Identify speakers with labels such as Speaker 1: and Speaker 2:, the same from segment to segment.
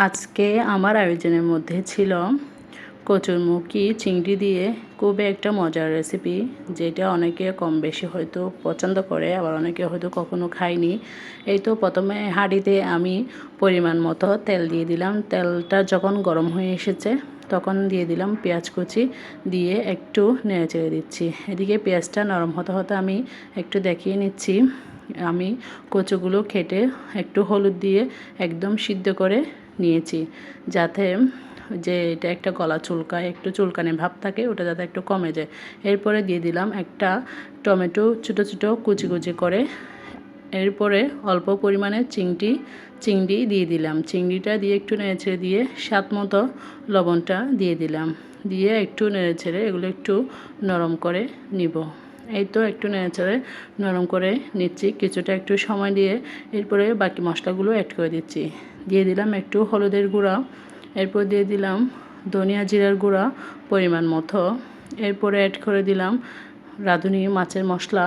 Speaker 1: আজকে আমার আয়োজনের মধ্যে ছিল কচুরমুখী চিংড়ি দিয়ে খুবই একটা মজার রেসিপি যেটা অনেকে কম বেশি হয়তো পছন্দ করে, আবার অনেকে হয়তো কখনো খায়নি। এই তো প্রথমে হাঁড়িতে আমি পরিমাণ মতো তেল দিয়ে দিলাম। তেলটা যখন গরম হয়ে এসেছে, তখন দিয়ে দিলাম পেঁয়াজ কুচি দিয়ে একটু নেড়ে চেড়ে দিচ্ছি। এদিকে পেঁয়াজটা নরম হতে হতে আমি একটু দেখিয়ে নিচ্ছি। আমি কচুগুলো খেটে একটু হলুদ দিয়ে একদম সিদ্ধ করে নিয়েছি, যাতে যে এটা একটা গলা চুলকায়, একটু চুলকানি ভাব থাকে, ওটা যাতে একটু কমে যায়। এরপরে দিয়ে দিলাম একটা টমেটো ছোটো ছোটো কুচি কুচি করে। এরপরে অল্প পরিমাণে চিংড়ি চিংড়ি দিয়ে দিলাম। চিংড়িটা দিয়ে একটু নেড়েছেড়ে দিয়ে স্বাদ মতো লবণটা দিয়ে দিলাম। দিয়ে একটু নেড়েছেড়ে এগুলো একটু নরম করে নিব। এই তো একটু নেড়েচেড়ে নরম করে নিচ্ছি। কিছুটা একটু সময় দিয়ে এরপরে বাকি মশলাগুলো অ্যাড করে দিচ্ছি। দিয়ে দিলাম একটু হলুদের গুঁড়া, এরপর দিয়ে দিলাম ধনিয়া জিরার গুঁড়া পরিমাণ মতো। এরপরে অ্যাড করে দিলাম রাঁধুনি মাছের মশলা।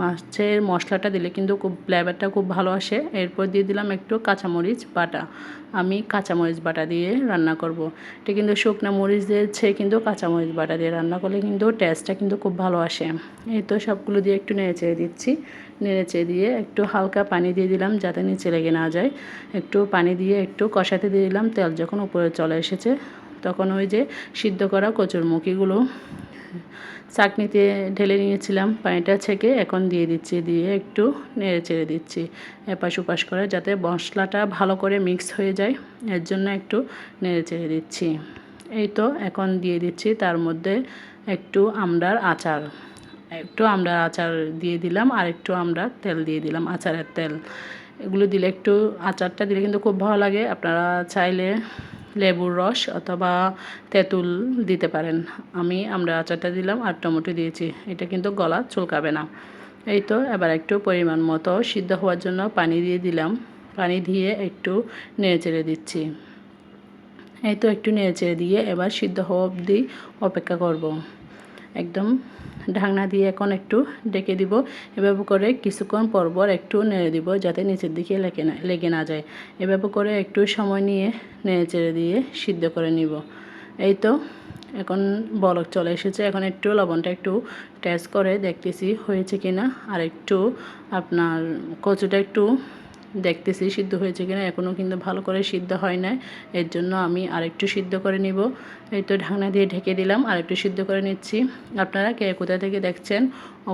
Speaker 1: মাছের মশলাটা দিলে কিন্তু খুব ফ্লেভারটা খুব ভালো আসে। এরপর দিয়ে দিলাম একটু কাঁচামরিচ বাটা। আমি কাঁচামরিচ বাটা দিয়ে রান্না করব। এটা কিন্তু শুকনো মরিচ দিয়েছে কিন্তু কাঁচামরিচ বাটা দিয়ে রান্না করলে কিন্তু টেস্টটা কিন্তু খুব ভালো আসে। এই তো সবগুলো দিয়ে একটু নেড়ে চেড়ে দিচ্ছি। নেড়ে চেড়ে দিয়ে একটু হালকা পানি দিয়ে দিলাম যাতে নিচে লেগে না যায়। একটু পানি দিয়ে একটু কষাতে দিয়ে দিলাম। তেল যখন উপরে চলে এসেছে, তখন ওই যে সিদ্ধ করা কচুর মুখিগুলো চাকনিতে ঢেলে নিয়েছিলাম, পানিটা ছেঁকে এখন দিয়ে দিচ্ছি, দিয়ে একটু নেড়ে চেড়ে দিচ্ছি, এপাশ ওপাশ করে যাতে মশলাটা ভালো করে মিক্স হয়ে যায়, এর জন্য একটু নেড়ে চেড়ে দিচ্ছি। এই তো এখন দিয়ে দিচ্ছি, তার মধ্যে একটু আমড়ার আচার। একটু আমড়ার আচার দিয়ে দিলাম, আর একটু আমরা তেল দিয়ে দিলাম, আচারের তেল। এগুলো দিলে একটু আচারটা দিলে কিন্তু খুব ভালো লাগে, আপনারা চাইলে লেবুর রস অথবা তেঁতুল দিতে পারেন। আমি আমরা আচারটা দিলাম আর টমেটো দিয়েছি। এটা কিন্তু গলা চুলকাবে না। এই তো এবার একটু পরিমাণ মতো সিদ্ধ হওয়ার জন্য পানি দিয়ে দিলাম। পানি দিয়ে একটু নেড়ে চেড়ে দিচ্ছি। এই তো একটু নেড়ে চেড়ে দিয়ে এবার সিদ্ধ হওয়া অবধি অপেক্ষা করব। একদম ঢাকনা দিয়ে এখন একটু ডেকে দিব। এভাবে করে কিছুক্ষণ পরপর একটু নেড়ে দিব যাতে নিচের দিকে লেগে না লেগে না যায়। এভাবে করে একটু সময় নিয়ে নেড়ে চেড়ে দিয়ে সিদ্ধ করে নিব। এই তো এখন বলক চলে এসেছে। এখন একটু লবণটা একটু টেস্ট করে দেখতেছি হয়েছে কিনা। আর একটু আপনার কচুটা একটু দেখতেছি সিদ্ধ হয়েছে কিনা এখনও কিন্তু ভালো করে সিদ্ধ হয় না এর জন্য আমি আরেকটু সিদ্ধ করে নিব। এই তো ঢাকনা দিয়ে ঢেকে দিলাম, আরেকটু সিদ্ধ করে নিচ্ছি। আপনারা কে কোথা থেকে দেখছেন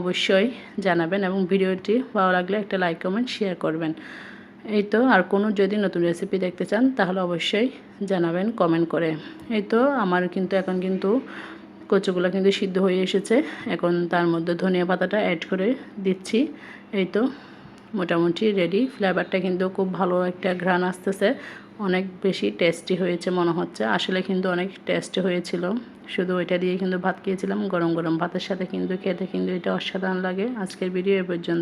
Speaker 1: অবশ্যই জানাবেন এবং ভিডিওটি ভালো লাগলে একটা লাইক, কমেন্ট, শেয়ার করবেন। এই তো আর কোনো যদি নতুন রেসিপি দেখতে চান, তাহলে অবশ্যই জানাবেন কমেন্ট করে। এই তো আমার কিন্তু এখন কিন্তু কচুগুলো কিন্তু সিদ্ধ হয়ে এসেছে। এখন তার মধ্যে ধনিয়া পাতাটা অ্যাড করে দিচ্ছি। এই তো মোটামুটি রেডি ফ্লেভারটা কিন্তু খুব ভালো একটা ঘ্রাণ আসতেছে। অনেক বেশি টেস্টি হয়েছে মনে হচ্ছে। আসলে কিন্তু অনেক টেস্টি হয়েছিল। শুধু ওইটা দিয়ে কিন্তু ভাত খেয়েছিলাম। গরম গরম ভাতের সাথে কিন্তু খেতে কিন্তু এটা অসাধারণ লাগে। আজকের ভিডিও এ পর্যন্ত।